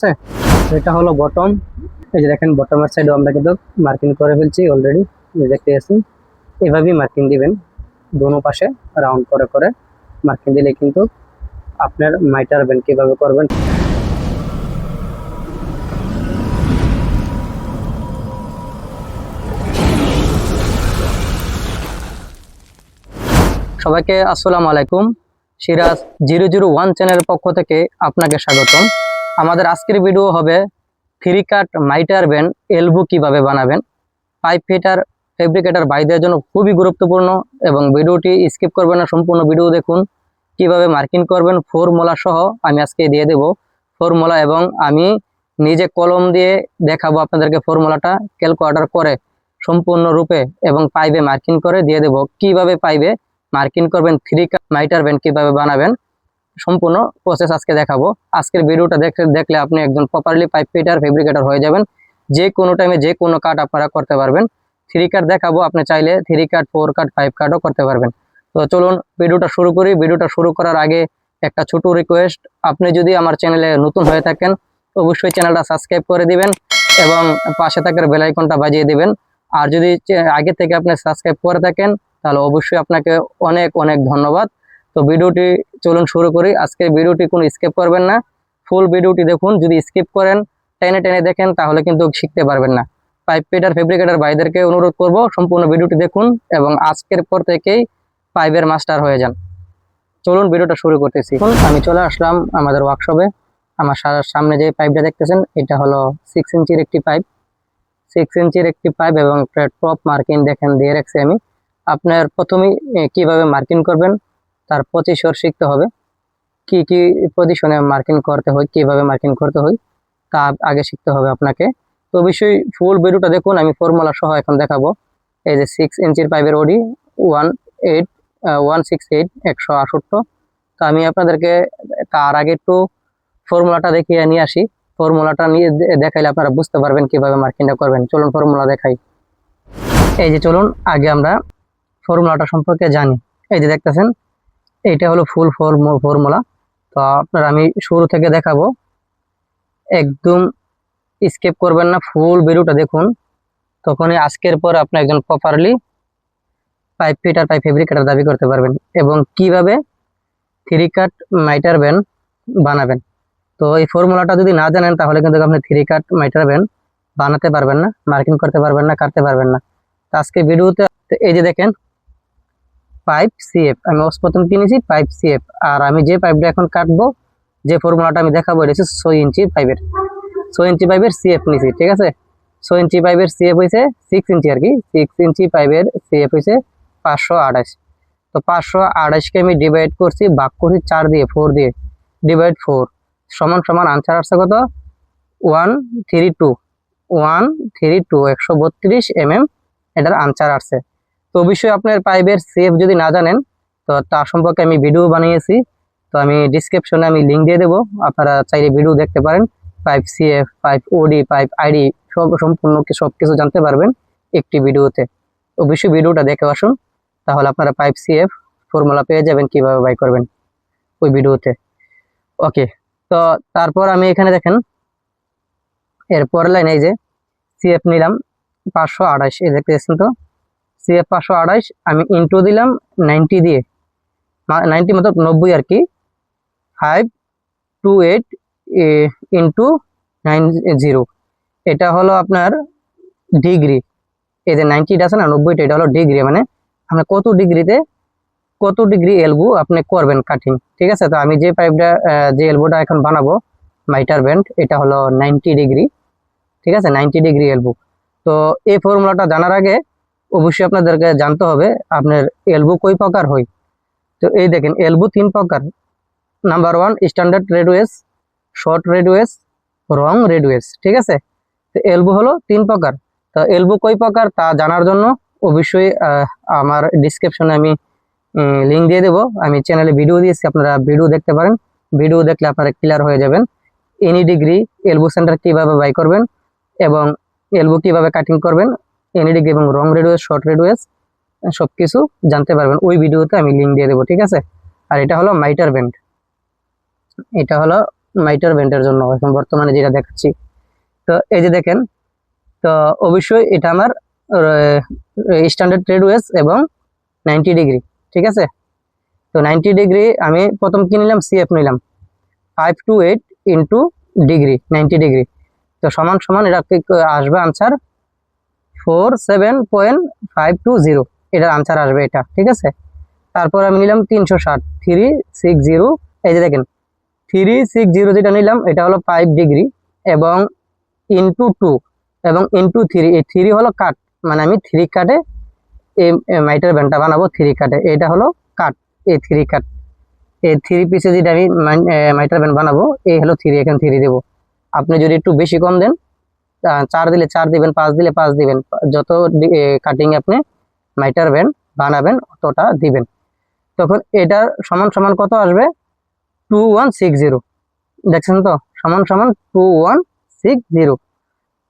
আছে এটা হলো বটম এই যে দেখেন বটমের সাইডে আমরা কিন্তু মার্কিং করে ফেলছি অলরেডি দেখতে পাচ্ছেন। এভাবেই মার্কিং দিবেন, দোনো পাশে রাউন্ড করে করে মার্কিং দিলে কিন্তু আপনার মাইটার ব্যান্ড কীভাবে করবেন। সবাইকে আসসালামু আলাইকুম। সিরাজ জিরো জিরো ওয়ান চ্যানেলের পক্ষ থেকে আপনাকে স্বাগতম। আমাদের আজকের ভিডিও হবে three cut mitre bend elbow কীভাবে বানাবেন? পাইপ ফিটার, ফেব্রিকেটার বাইদের জন্য খুবই গুরুত্বপূর্ণ এবং ভিডিওটি স্কিপ করবেন না, সম্পূর্ণ ভিডিও দেখুন। কীভাবে মার্কিং করবেন, ফর্মুলা সহ আমি আজকে দিয়ে দেব ফর্মুলা এবং আমি নিজে কলম দিয়ে দেখাবো আপনাদেরকে ফর্মুলাটা ক্যালকুলেটর করে সম্পূর্ণ রূপে এবং পাইপে মার্কিং করে দিয়ে দেব। কীভাবে পাইবে মার্কিং করবেন থ্রি কাট মাইটার ব্যান্ড কীভাবে বানাবেন সম্পূর্ণ প্রসেস আজকে দেখাবো। আজকের ভিডিওটা দেখে দেখলে আপনি একজন প্রপারলি পাইপ ফিটার ফেব্রিকেটার হয়ে যাবেন। যে কোনো টাইমে যে কোনো কাট আপনারা করতে পারবেন। থ্রি কাট দেখাবো, আপনি চাইলে three cut four cut five কাটও করতে পারবেন। তো চলুন ভিডিওটা শুরু করি। ভিডিওটা শুরু করার আগে একটা ছোট রিকোয়েস্ট আপনি যদি আমার চ্যানেলে নতুন হয়ে থাকেন, অবশ্যই চ্যানেলটা সাবস্ক্রাইব করে দিবেন এবং পাশে থাকার বেল আইকনটা বাজিয়ে দিবেন। আর যদি আগে থেকে আপনি সাবস্ক্রাইব করে থাকেন, তাহলে অবশ্যই আপনাকে অনেক অনেক ধন্যবাদ। তো ভিডিওটি চলুন শুরু করি। আজকে ভিডিওটি কোনো স্কিপ করবেন না। ফুল ভিডিওটি দেখুন। যদি স্কিপ করেন, টেনে টেনে দেখেন, তাহলে কিন্তু শিখতে পারবেন না। পাইপ পেটার ফেব্রিকেটার ভাইদেরকে অনুরোধ করব, সম্পূর্ণ ভিডিওটি দেখুন এবং আজকের পর থেকেই পাইপের মাস্টার হয়ে যান। চলুন ভিডিওটা শুরু করতেছি। আমি চলে আসলাম আমাদের ওয়ার্কশপে আমার সামনে যে পাইপটা দেখতেছেন, এটা হলো সিক্স ইঞ্চির একটি পাইপ সিক্স ইঞ্চির একটি পাইপ এবং টপ মার্কিং দেখেন দিয়ে রাখছি আমি। আপনার প্রথমেই কীভাবে মার্কিং করবেন? তার পজিশন শিখতে হবে। কি কি পজিশনে মার্কিং করতে হয়, কীভাবে মার্কিং করতে হয়, তা আগে শিখতে হবে আপনাকে। তো অবশ্যই ফুল ভিডিওটা দেখুন, আমি ফর্মুলা সহ এখন দেখাবো। এই যে সিক্স ইঞ্চির পাইপের OD one eight one six eight একশো আষট্ট তো আমি আপনাদেরকে তার আগে একটু ফর্মুলাটা দেখিয়ে নিয়ে আসি। ফর্মুলাটা নিয়ে দেখাইলে আপনারা বুঝতে পারবেন কীভাবে মার্কিংটা করবেন। চলুন ফর্মুলা দেখাই। এই যে চলুন, আগে আমরা ফর্মুলাটা সম্পর্কে জানি। এই যে দেখতেছেন এইটা হলো ফুল ফর্মুলা। তো আপনার আমি শুরু থেকে দেখাবো। একদম স্কেপ করবেন না, ফুল ভিডিওটা দেখুন। তখনই আজকের পর আপনি একজন properly pipe fitter pipe fabricator দাবি করতে পারবেন এবং কীভাবে থ্রি কাট মাইটার ব্যান বানাবেন। তো এই ফর্মুলাটা যদি না জানেন, তাহলে কিন্তু আপনি থ্রি কাট মাইটার ব্যান বানাতে পারবেন না মার্কিং করতে পারবেন না, কাটতে পারবেন না। তো আজকে ভিডিওতে এই যে দেখেন পাইপ সিএফ আমি প্রথম কিনেছি পাইপ সিএফ আর আমি যে পাইপটা এখন কাটবো, যে ফর্মুলাটা আমি দেখাবো, এটা হচ্ছে ছয় ইঞ্চি পাইপের। ছয় ইঞ্চি পাইপের সিএফ নিছি, ঠিক আছে? ছয় ইঞ্চি পাইপের সিএফ হয়েছে সিক্স ইঞ্চি আর কি সিক্স ইঞ্চি পাইপের সিএফ হয়েছে পাঁচশো আঠাশ। তো পাঁচশো আঠাশকে আমি ডিভাইড করছি, ভাগ করছি চার দিয়ে ফোর দিয়ে। ডিভাইড ফোর সমান সমান আনসার আসছে কত? One three two one three two একশো বত্রিশ এম এম এটার আনসার আসছে। তো অবশ্যই আপনার পাইপের সেফ যদি না জানেন, তো তার সম্পর্কে আমি ভিডিও বানিয়েছি। তো আমি ডিসক্রিপশনে আমি লিঙ্ক দিয়ে দেবো, আপনারা চাইলে ভিডিও দেখতে পারেন। Pipe CF pipe OD pipe ID সব সম্পূর্ণ সব কিছু জানতে পারবেন একটি ভিডিওতে অবশ্যই ভিডিওটা দেখে আসুন, তাহলে আপনারা পাইপ সিএফ ফর্মুলা পেয়ে যাবেন, কীভাবে বাই করবেন ওই ভিডিওতে ওকে তো তারপর আমি এখানে দেখেন এরপর লাইন এই যে সিএফ নিলাম, পাঁচশো আঠাশ এই দেখতে তো? সিএফ পাঁচশো আঠাশ আমি ইন্টু দিলাম নাইনটি দিয়ে। নাইনটি মতলব নব্বই আর কি। Five two eight into nine zero এটা হলো আপনার ডিগ্রি এই যে নাইনটিটা আছে না, নব্বইটা, এটা হলো ডিগ্রি মানে আপনি কত ডিগ্রিতে, কত ডিগ্রি এলবো আপনি করবেন কাটিং ঠিক আছে? তো আমি যে পাইপটা যে এলবোটা এখন বানাবো মাইটার ব্যান্ড এটা হলো নাইনটি ডিগ্রি ঠিক আছে? Ninety degree elbow. তো এই ফর্মুলাটা জানার আগে অবশ্যই আপনাদেরকে জানতে হবে, আপনার এলবো কই প্রকার হয়? তো এই দেখেন, এলবো তিন প্রকার। Number one standard radius short radius long radius ঠিক আছে? তো এলবো হলো তিন প্রকার। তো এলবো কই প্রকার তা জানার জন্য অবশ্যই আমার ডিসক্রিপশনে আমি লিঙ্ক দিয়ে দেবো। আমি চ্যানেলে ভিডিও দিয়েছি, আপনারা ভিডিও দেখতে পারেন। ভিডিও দেখলে আপনারা ক্লিয়ার হয়ে যাবেন। এনি ডিগ্রি এলবো সেন্টার কীভাবে বাই করবেন এবং এলবো কীভাবে কাটিং করবেন এনি ডিগ্রি এবং রং রেডওয়েস শর্ট রেডওয়েস সব কিছু জানতে পারবেন। ওই ভিডিওতে আমি লিঙ্ক দিয়ে দেবো, ঠিক আছে? আর এটা হলো মাইটার ব্যান্ড এটা হলো মাইটার ব্যান্ডের জন্য। এখন বর্তমানে যেটা দেখাচ্ছি। তো এই যে দেখেন, তো অবশ্যই এটা আমার স্ট্যান্ডার্ড ট্রেডওয়েজ এবং নাইনটি ডিগ্রি ঠিক আছে? তো নাইনটি ডিগ্রি আমি প্রথম কি নিলাম? সিএফ নিলাম। Five two eight into degree ninety degree তো সমান সমান এটা আসবে? Answer four seven point five two zero এটার আনসার আসবে এটা, ঠিক আছে? তারপর আমি নিলাম তিনশো ষাট থ্রি সিক্স জিরো এই যে দেখেন থ্রি সিক্স জিরো যেটা নিলাম, এটা হলো ফাইভ ডিগ্রি এবং ইন্টু টু এবং ইন্টু থ্রি এই থ্রি হলো কাট মানে আমি থ্রি কাটে এই মাইটার ব্যান্ডটা বানাবো থ্রি কাটে এটা হলো কাট এই থ্রি কাট এই থ্রি পিসে যেটা আমি মাইটার ব্যান্ড বানাবো, এই হলো থ্রি এখানে থ্রি দেবো। আপনি যদি একটু বেশি কম দেন চার দিলে চার দিবেন, পাঁচ দিলে পাঁচ দিবেন। যত কাটিং আপনি মাইটার ব্যান্ড বানাবেন, অতটা দিবেন। তখন এটার সমান সমান কত আসবে? টু ওয়ান সিক্স জিরো দেখছেন তো? সমান সমান টু ওয়ান সিক্স জিরো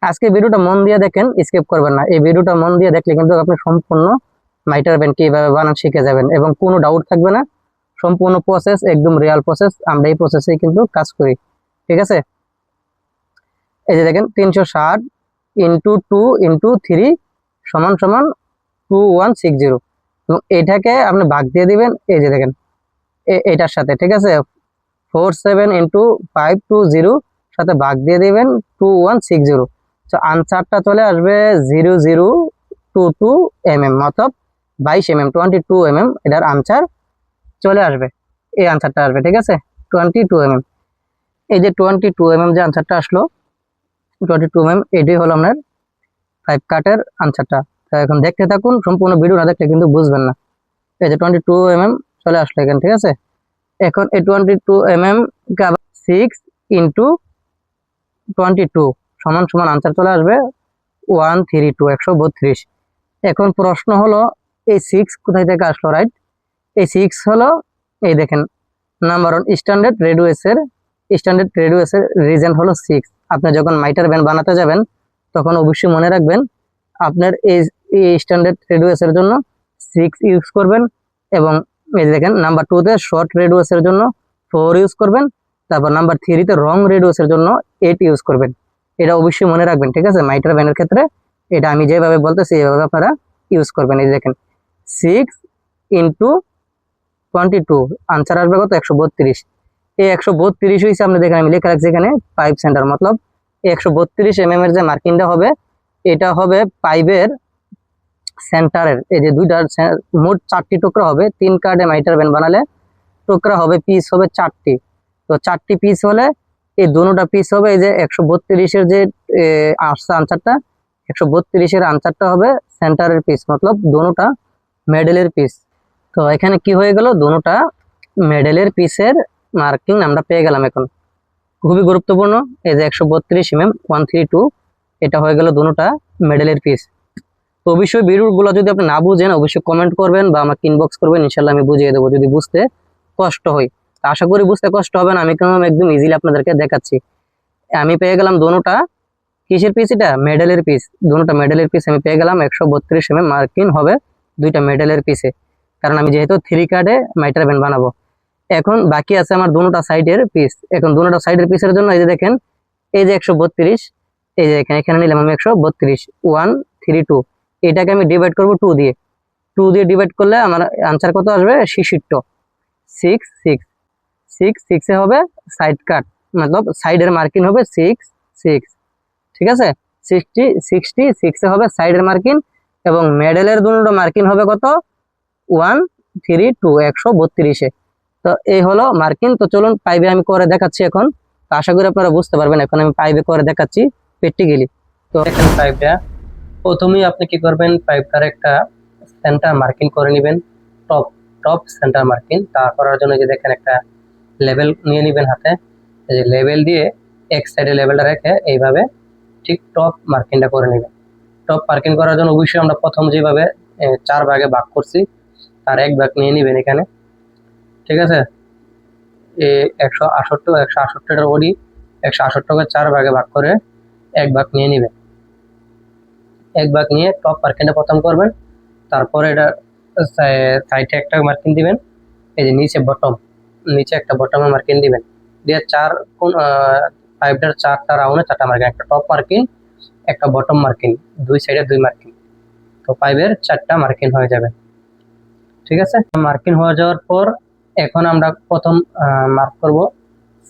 আজকে ভিডিওটা মন দিয়ে দেখেন স্কিপ করবেন না। এই ভিডিওটা মন দিয়ে দেখলে কিন্তু আপনি সম্পূর্ণ মাইটার ব্যান্ড কীভাবে বানান শিখে যাবেন এবং কোনো ডাউট থাকবে না। সম্পূর্ণ প্রসেস একদম রিয়াল প্রসেস আমরা এই প্রসেসেই কিন্তু কাজ করি। ঠিক আছে? এই যে দেখেন, তিনশো ষাট ইন্টু টু ইন্টু থ্রি সমান সমান টু ওয়ান সিক্স জিরো এবং এটাকে আপনি ভাগ দিয়ে দিবেন, এই যে দেখেন এটার সাথে, ঠিক আছে? Four seven into five two zero সাথে ভাগ দিয়ে দিবেন টু ওয়ান সিক্স জিরো তো আনসারটা চলে আসবে zero zero two two M M মতলব বাইশ M M twenty two M M এটার আনসার চলে আসবে। এই আনসারটা আসবে, ঠিক আছে? টোয়েন্টি টু এম এম এই যে টোয়েন্টি টু এম এম যে আনসারটা আসলো টোয়েন্টি টু এম এটাই হলো আপনার ফাইভ কাটের আনসারটা তো এখন দেখতে থাকুন, সম্পূর্ণ ভিডিও না দেখলে কিন্তু বুঝবেন না। এই যে টোয়েন্টি টু এম এম চলে আসলো এখানে, ঠিক আছে? এখন এই twenty two M M six into twenty two সমান সমান আনসার চলে আসবে ওয়ান থ্রি টু একশো বত্রিশ। এখন প্রশ্ন হলো, এই সিক্স কোথায় থেকে আসলো রাইট এই সিক্স হলো, এই দেখেন নাম্বার ওয়ান স্ট্যান্ডার্ড রেডিওয়েসের স্ট্যান্ডার্ড রেডিওয়েসের রিজন হলো সিক্স আপনি যখন মাইটার ব্যান্ড বানাতে যাবেন, তখন অবশ্যই মনে রাখবেন, আপনার এই স্ট্যান্ডার্ড রেডিওয়েসের জন্য সিক্স ইউজ করবেন এবং এই দেখেন নাম্বার টুতে শর্ট রেডিওসের জন্য ফোর ইউজ করবেন, তারপর নাম্বার থ্রিতে রং রেডিওসের জন্য এইট ইউজ করবেন। এটা অবশ্যই মনে রাখবেন, ঠিক আছে? মাইটার ব্যানের ক্ষেত্রে এটা আমি যেভাবে বলতেছি এইভাবে আপনারা ইউজ করবেন। এই দেখেন six into twenty two answer আসবে কত? একশো বত্রিশ। এই একশো বত্রিশ হয়েছে আপনি দেখেন আমি লেখা রাখছি এখানে পাইপ সেন্টার মতলব। একশো বত্রিশ এম এর যে মার্কিংটা হবে, এটা হবে পাইপের সেন্টারের এই যে দুইটার মোট চারটি টুকরা হবে, তিন কার্ডে মাইটার ব্যান্ড বানালে টুকরা হবে পিস হবে চারটি। তো চারটি পিস হলে এই দুটা পিস হবে, এই যে একশো বত্রিশের যে আসছে আনসারটা একশো বত্রিশের আনসারটা হবে সেন্টারের পিস মতলব দুটা মেডেলের পিস তো এখানে কি হয়ে গেল? দুটা মেডেলের পিসের মার্কিং আমরা পেয়ে গেলাম এখন। খুবই গুরুত্বপূর্ণ, এই যে একশো বত্রিশ এম ওয়ান থ্রি টু এটা হয়ে গেল দুটা মেডেলের পিস তো অবশ্যই ভিডিওগুলো যদি আপনি না বুঝেন, অবশ্যই কমেন্ট করবেন বা আমাকে ইনবক্স করবেন ইনশাল্লাহ আমি বুঝিয়ে দেবো যদি বুঝতে কষ্ট হয়। আশা করি বুঝতে কষ্ট হবে না, আমি কেন একদম ইজিলি আপনাদেরকে দেখাচ্ছি। আমি পেয়ে গেলাম দুটা, কিসের পিস এটা? মেডেলের পিস দুটা মেডেলের পিস আমি পেয়ে গেলাম, একশো বত্রিশ এম মার্কিন হবে দুইটা মেডেলের পিসে কারণ আমি যেহেতু থ্রি কার্ডে মাইটার ব্যান্ড বানাবো। এখন বাকি আছে আমার দুটা সাইডের পিস এখন দুটা সাইডের পিসের জন্য এই যে দেখেন, এই যে একশো বত্রিশ, এই যে এখানে এখানে নিলাম আমি একশো বত্রিশ। ওয়ান থ্রি টু এটাকে আমি ডিভাইড করব টু দিয়ে। টু দিয়ে ডিভাইড করলে আমার আনসার কত আসবে? শিশিট্ট সিক্স সিক্স সিক্স সিক্সে হবে সাইড কাট মতলব সাইডের মার্কিন হবে সিক্স সিক্স ঠিক আছে? সিক্সটি সিক্সটি সিক্সে হবে সাইডের মার্কিন এবং মেডেলের দুটো মার্কিন হবে কত? ওয়ান থ্রি টু একশো বত্রিশে। তো এই হলো মার্কিন। তো চলুন পাইবে আমি করে দেখাচ্ছি এখন। তো আশা করি আপনারা বুঝতে পারবেন, এখন আমি পাইবে করে দেখাচ্ছি প্র্যাকটিক্যালি তো এখানে পাইপটা, প্রথমেই আপনি কি করবেন, পাইপটার একটা সেন্টার মার্কিং করে নেবেন, টপ টপ সেন্টার মার্কিং। তা করার জন্য যে দেখেন একটা লেভেল নিয়ে নেবেন হাতে। এই যে লেভেল দিয়ে এক সাইডে লেভেলটা রেখে এইভাবে ঠিক টপ মার্কিংটা করে নেবেন। টপ মার্কিং করার জন্য অবশ্যই আমরা প্রথম যেভাবে চার ভাগে ভাগ করছি, তার এক ভাগ নিয়ে নেবেন এখানে। ঠিক আছে? এ একশো আষট্টি একশো আষট্টিটার ওডি, একশো আষট্টিকে চার ভাগে ভাগ করে এক ভাগ নিয়ে নেবেন এক ভাগ নিয়ে টপ মার্কিংটা প্রথম করবেন, তারপরে এটা সাইডে একটা মার্কিং দিবেন, এই যে নিচে বটম নিচে একটা বটমে মার্কিং দিবেন। দিয়ে চার কোন পাইপটার চারটা রাউন্ডে চারটা মার্কিং একটা টপ মার্কিং একটা বটম মার্কিং দুই সাইডে দুই মার্কিং তো পাইপের চারটা মার্কিং হয়ে যাবে। ঠিক আছে? মার্কিং হয়ে যাওয়ার পর এখন আমরা প্রথম মার্ক করব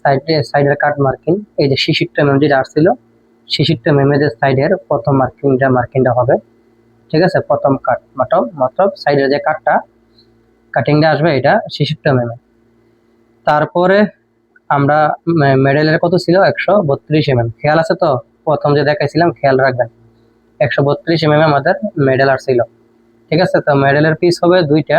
সাইডে সাইডের কাট মার্কিং এই যে শিশিরটা মেম যেটা আসছিল, শিশিরটা মেমেদের সাইডের প্রথম মার্কিংটা মার্কিংটা হবে। ঠিক আছে? প্রথম কাট মতলব মতলব সাইডের যে কাটটা কাটিংটা আসবে এটা শিশিরটা মেমে তারপরে আমরা মেডেলের কত ছিল? একশো বত্রিশ এমএম খেয়াল আছে তো? প্রথম যে দেখাইছিলাম, খেয়াল রাখবেন। একশো বত্রিশ এমএম আমাদের মেডেল আসছিল। ঠিক আছে? তো মেডেলের পিস হবে দুইটা।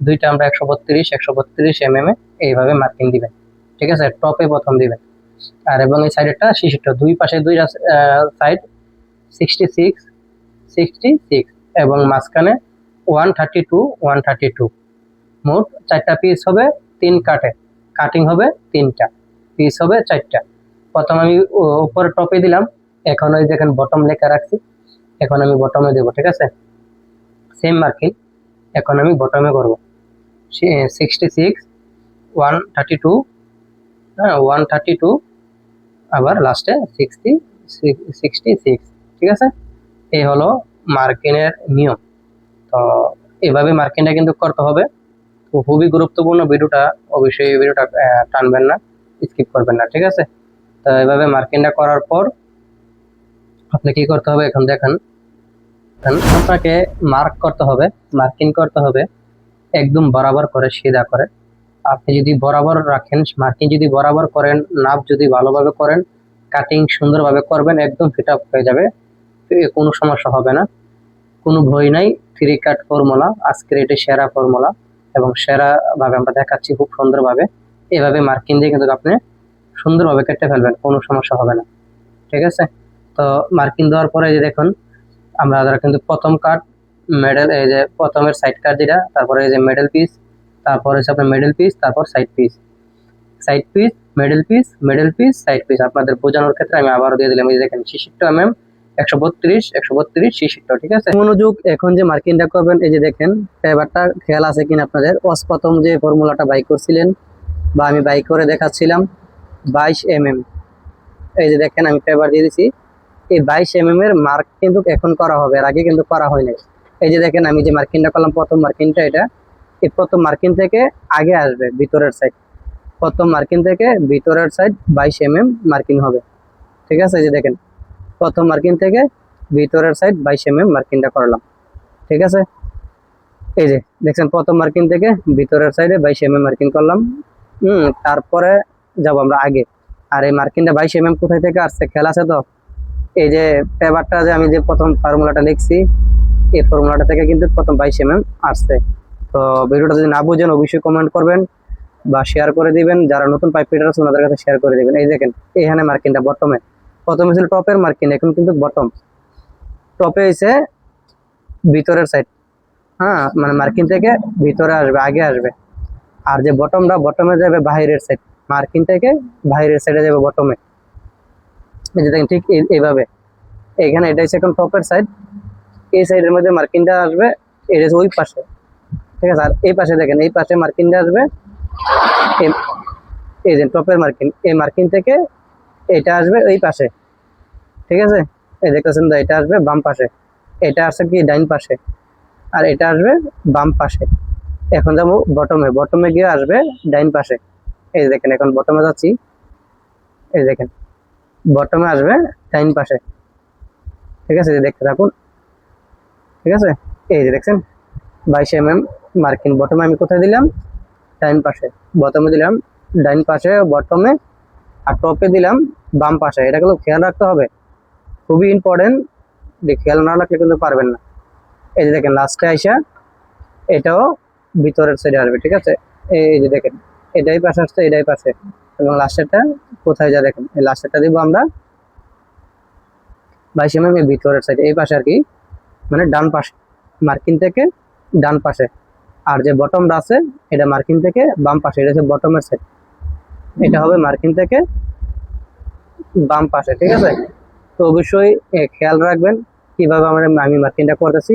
দুইটা আমরা একশো বত্রিশ একশো বত্রিশ এমএম এ এইভাবে মার্কিং দিবেন। ঠিক আছে? টপে প্রথম দিবেন। আর এবং এই সাইডেরটা শিশিরটা দুই পাশে দুইটা side sixty six sixty six এবং মাঝখানে one thirty two one thirty two মোট চারটা পিস হবে তিন কাটে কাটিং হবে তিনটা। পিস হবে চারটা। প্রথম আমি উপরে টপে দিলাম। এখন ওই দেখেন বটম লেখা রাখছি। এখন আমি বটমে দেবো, ঠিক আছে? সেম মার্কিং এখন আমি বটমে করব। Sixty six one thirty two হ্যাঁ ওয়ান থার্টি টু আবার লাস্টে সিক্সটি সিক্সটি সিক্স ঠিক আছে? এই হলো মার্কিনের নিয়ম। তো এভাবে মার্কিংটা কিন্তু করতে হবে। তো খুবই গুরুত্বপূর্ণ ভিডিওটা, অবশ্যই এই ভিডিওটা টানবেন না স্কিপ করবেন না, ঠিক আছে? তো এভাবে মার্কিংটা করার পর আপনি কি করতে হবে? এখন দেখেন। আপনাকে মার্ক করতে হবে মার্কিং করতে হবে। একদম বরাবর করে সিধা করে। আপনি যদি বরাবর রাখেন, মার্কিং যদি বরাবর করেন নাপ যদি ভালোভাবে করেন কাটিং সুন্দরভাবে করবেন, একদম ফিট আপ হয়ে যাবে। কোনো সমস্যা হবে না। কোনো ভয় নাই থ্রি কাট ফর্মুলা আজকের এটি সেরা ফর্মুলা এবং সেরাভাবে আমরা দেখাচ্ছি খুব সুন্দরভাবে। এভাবে মার্কিং দিয়ে কিন্তু আপনি সুন্দরভাবে কেটে ফেলবেন, কোনো সমস্যা হবে না। ঠিক আছে? তো মার্কিং দেওয়ার পরে যে দেখুন, আমরা কিন্তু প্রথম কাট মেডেল এই যে প্রথমের সাইড কাট যেটা, তারপরে এই যে মেডেল পিস তারপর হচ্ছে আপনার মেডেল পিস তারপর side piece side piece middle piece middle piece side piece আপনাদের বোঝানোর ক্ষেত্রে আমি আবারও দিয়ে দিলাম, এই যে দেখেন শিশিরটা এম এম একশো বত্রিশ একশো বত্রিশ শিশিরটা ঠিক আছে? মনোযোগ এখন যে মার্কিংটা করবেন, এই যে দেখেন, পেপারটা খেয়াল আছে কিনা আপনাদের? অস প্রথম যে ফর্মুলাটা বাই করছিলেন, বা আমি বাই করে দেখাচ্ছিলাম, বাইশ এম এম এই যে দেখেন, আমি পেপার দিয়ে দিছি। এই বাইশ এম এম এর মার্ক কিন্তু এখন করা হবে, এর আগে কিন্তু করা হয়নি। এই যে দেখেন আমি যে মার্কিংটা করলাম, প্রথম মার্কিনটা এটা। এই প্রথম মার্কিন থেকে আগে আসবে ভিতরের সাইড প্রথম মার্কিন থেকে ভিতরের সাইড বাইশ এম এম মার্কিং হবে। ঠিক আছে, এই যে দেখেন। প্রথম মার্কিং থেকে ভিতরের সাইড বাইশ এম এম মার্কিংটা করলাম। ঠিক আছে? এই যে দেখছেন, প্রথম মার্কিন থেকে ভিতরের সাইডে বাইশ এম এম মার্কিং করলাম। হুম, তারপরে যাব আমরা আগে। আর এই মার্কিনটা বাইশ এম কোথায় থেকে আসছে খেলা আছে তো? এই যে পেপারটা যে আমি যে প্রথম ফর্মুলাটা লিখছি এই ফর্মুলাটা থেকে কিন্তু প্রথম বাইশ এম এম আসছে। তো ভিডিওটা যদি না বুঝেন, অবশ্যই কমেন্ট করবেন বা শেয়ার করে দিবেন। যারা নতুন পাইপ ফিটার আছে ওনাদের কাছে শেয়ার করে দিবেন। এই দেখেন, এখানে মার্কিনটা বটমে প্রথমে ছিল টপের মার্কিন এখন কিন্তু বটম টপে হয়েছে ভিতরের সাইড হ্যাঁ মানে মার্কিন থেকে ভিতরে আসবে, আগে আসবে। আর যে বটমটা বটমে যাবে বাইরের সাইড মার্কিন থেকে বাইরের সাইডে যাবে বটমে এই যে দেখেন, ঠিক এইভাবে। এখানে এটা হচ্ছে এখন টপের সাইড এই সাইডের মধ্যে মার্কিনটা আসবে, এটা ওই পাশে। ঠিক আছে? আর এই পাশে দেখেন, এই পাশে মার্কিনটা আসবে, এই- এই যে টপের মার্কিন, এই মার্কিন থেকে এটা আসবে ওই পাশে। ঠিক আছে? এই দেখতেছেন তো এটা আসবে বাম পাশে। এটা আসছে কি ডাইন পাশে। আর এটা আসবে বাম পাশে। এখন যাব বটমে বটমে গিয়ে আসবে ডাইন পাশে। এই দেখেন, এখন বটমে যাচ্ছি। এই দেখেন বটমে আসবে ডাইন পাশে। ঠিক আছে? এই দেখতে থাকুন। ঠিক আছে? এই যে দেখছেন, বাইশ এম এম মার্কিন বটমে আমি কোথায় দিলাম? ডাইন পাশে। বটমে দিলাম ডাইন পাশে বটমে আর টপে দিলাম, বাম পাশে। এটা কিন্তু খেয়াল রাখতে হবে। খুবই ইম্পর্টেন্ট যে খেয়াল না রাখলে কিন্তু পারবেন না। এই যে দেখেন লাস্টে আইসা এটাও ভিতরের সাইডে আসবে, ঠিক আছে? এই যে দেখেন, এটাই পাশে আসছে, এটাই পাশে। এবং লাস্টেরটা কোথায় যা দেখেন? এই লাস্টেরটা দিব আমরা বাইশ এম এই ভিতরের সাইডে এই পাশে আর কি মানে ডান পাশে, মার্কিন থেকে ডান পাশে। আর যে বটমটা আছে, এটা মার্কিন থেকে বাম পাশে, এটা হচ্ছে বটমের সাইড এটা হবে মার্কিন থেকে বাম পাশে, ঠিক আছে? তো অবশ্যই খেয়াল রাখবেন কীভাবে আমরা, আমি মার্কিংটা করতেছি।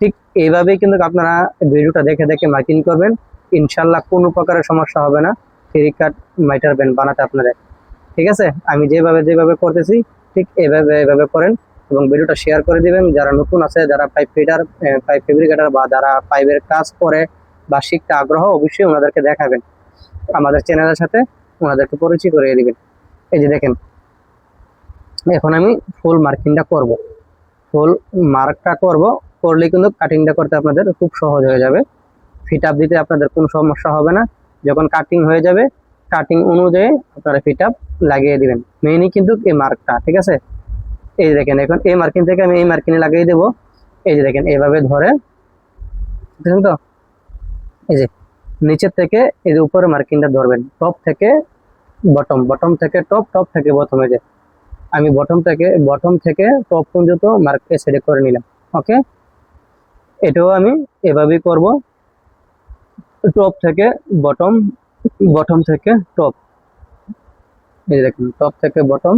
ঠিক এইভাবেই কিন্তু আপনারা ভিডিওটা দেখে দেখে মার্কিং করবেন। ইনশাল্লাহ কোনো প্রকারের সমস্যা হবে না। থ্রি কাট মাইটার ব্যান্ড বানাতে আপনাদের। ঠিক আছে? আমি যেভাবে যেভাবে করতেছি, ঠিক এভাবে এভাবে করেন। এবং ভিডিওটা শেয়ার করে দিবেন। যারা নতুন আছে, যারা পাইপ ফিটার পাইপ ফেব্রিকেটার বা যারা পাইপের কাজ করে বা শিখতে আগ্রহ, অবশ্যই ওনাদেরকে দেখাবেন। আমাদের চ্যানেলের সাথে ওনাদেরকে পরিচয় করিয়ে দিবেন। এই যে দেখেন, এখন আমি ফুল মার্কিংটা করব। ফুল মার্কটা করব, করলে কিন্তু কাটিংটা করতে আপনাদের খুব সহজ হয়ে যাবে। ফিট আপ দিতে আপনাদের কোনো সমস্যা হবে না। যখন কাটিং হয়ে যাবে কাটিং অনুযায়ী আপনারা ফিট আপ লাগিয়ে দিবেন। মেইনই কিন্তু এই মার্কটা ঠিক আছে? এই যে দেখেন, এখন এই মার্কিং থেকে আমি এই মার্কিনে লাগিয়ে দেবো। এই যে দেখেন, এইভাবে ধরে। দেখেন তো? এই যে, নিচের থেকে এই যে উপরে মার্কিংটা ধরবেন। টপ থেকে বটম বটম থেকে টপ টপ থেকে এই যে। আমি বটম থেকে বটম থেকে টপ পর্যন্ত মার্ককে সেট করে নিলাম ওকে এটাও আমি এভাবেই করব। টপ থেকে বটম বটম থেকে টপ এই দেখুন টপ থেকে বটম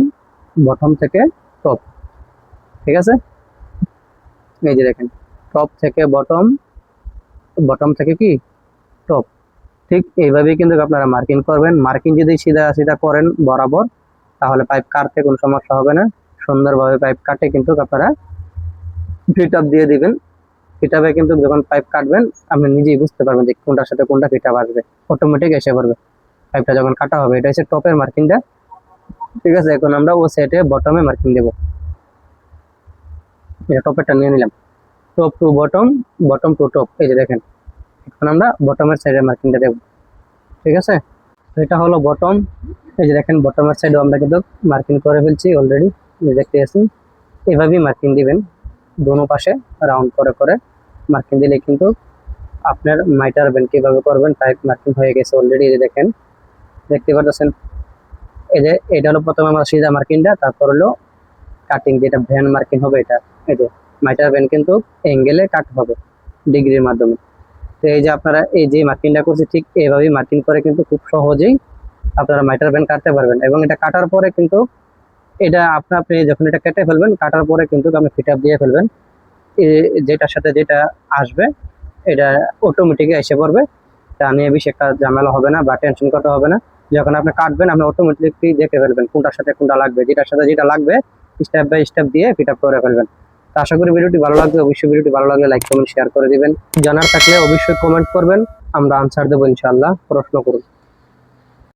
বটম থেকে টপ ঠিক আছে? এই যে দেখেন টপ থেকে বটম বটম থেকে কি? টপ ঠিক এইভাবেই কিন্তু আপনারা মার্কিং করবেন। মার্কিং যদি সিধা সিধা করেন বরাবর, তাহলে পাইপ কাটতে কোনো সমস্যা হবে না। সুন্দরভাবে পাইপ কাটে কিন্তু আপনারা ফিট আপ দিয়ে দিবেন। ফিট আপে কিন্তু যখন পাইপ কাটবেন, আপনি নিজেই বুঝতে পারবেন যে কোনটার সাথে কোনটা ফিট আপ আসবে। অটোমেটিক এসে পড়বে। পাইপটা যখন কাটা হবে, এটা হচ্ছে টপের মার্কিংটা ঠিক আছে, এখন আমরা ও সেটে বটমে মার্কিং দেবো। এটা টপেরটা নিয়ে নিলাম। Top to bottom bottom to top এই যে দেখেন। এখন আমরা বটমের সাইডে মার্কিংটা দেবো। ঠিক আছে? এটা হলো বটম এই যে দেখেন বটমের সাইডেও আমরা কিন্তু মার্কিং করে ফেলছি অলরেডি দেখতে আসুন এভাবেই মার্কিং দিবেন, দোনো পাশে রাউন্ড করে করে মার্কিং দিলে কিন্তু আপনার মাইটার ব্যান্ড কীভাবে করবেন পাইপ মার্কিং হয়ে গেছে অলরেডি এই যে দেখেন। দেখতে পাচ্ছেন? এই যে, এটা হলো প্রথমে আমার সিধা মার্কিংটা, তারপর হলো কাটিং যেটা ভ্যান মার্কিং হবে এটা। এই যে, মাইটার ভ্যান কিন্তু অ্যাঙ্গেলে কাট হবে ডিগ্রির মাধ্যমে। তো এই যে আপনারা এই যে মার্কিংটা করছে, ঠিক এইভাবেই মার্কিং করে কিন্তু খুব সহজেই আপনারা মাইটার ভ্যান কাটতে পারবেন। এবং এটা কাটার পরে কিন্তু এটা আপনি আপনি যখন এটা কেটে ফেলবেন, কাটার পরে কিন্তু আপনি ফিট আপ দিয়ে ফেলবেন। যেটার সাথে যেটা আসবে, এটা অটোমেটিক এসে পড়বে। তা নিয়ে বেশি একটা ঝামেলা হবে না বা টেনশন করতে হবে না। যখন আপনি কাটবেন, আপনি অটোমেটিকলি দেখে ফেলবেন কোনটার সাথে কোনটা লাগবে। যেটার সাথে যেটা লাগবে স্টেপ বাই স্টেপ দিয়ে ফিট আপ করে ফেলবেন। তো আশা করি ভিডিওটি ভালো লাগবে। অবশ্যই ভিডিওটি ভালো লাগলে লাইক কমেন্ট শেয়ার করে দিবেন। জানার থাকলে অবশ্যই কমেন্ট করবেন। আমরা আনসার দেবো ইনশাআল্লাহ। প্রশ্ন করুন।